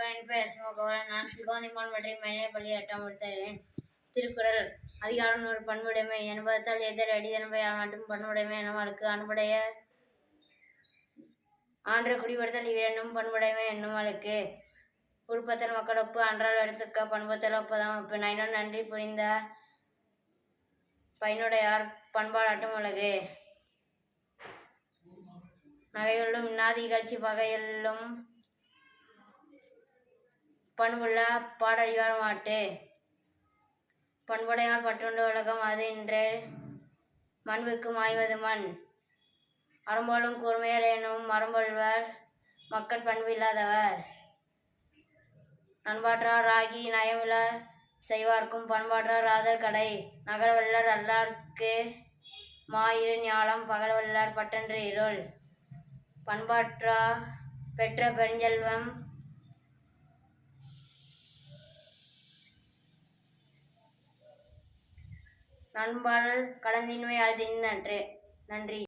வணக்கம் என் நான் சிவாந்திமான் பற்றி மேலே எட்டாம் முடித்தேன் திருக்குறள். அதிகாரம் ஒரு பண்புடைமை என்பதால் எதிர் அடிதன்பை மட்டும் பண்புடைமை என்னவளுக்கு அன்புடைய ஆன்ற குடிபடுத்தல் இவ்விரண்டும் பண்புடைமை என்னுமளுக்கு உறுப்பத்தல் மக்களொப்பு அன்றால் எடுத்துக்க பண்புத்தல் ஒப்பதாம் ஒப்பு நைனும் நன்றி புரிந்த பயனுடையார் பண்பாடாட்டும் உலகு. நகையுள்ளும் இன்னாதி இகழ்ச்சி பகையுள்ளும் பண்புள்ள பாடறிவார் மாட்டு. பண்புடையால் பற்றுண்டு உலகம் அது என்று மண்புக்கு மாய்வது மண். அரும்பாலும் கூர்மையர் எனும் மரம்பொல்வர் மக்கள் பண்பு இல்லாதவர். நண்பாற்றார் ஆகி நயமில செய்வார்க்கும் பண்பாற்றார் ராதர் கடை. நகரவல்லர் அல்லார்க்கு மாயிரு ஞாலம் பகலவல்லார் பட்டன்று இருள். பண்பாற்றா பெற்ற பெருஞ்செல்வம் நண்பாளர் கடந்தின்மை அது நன்று. நன்றி.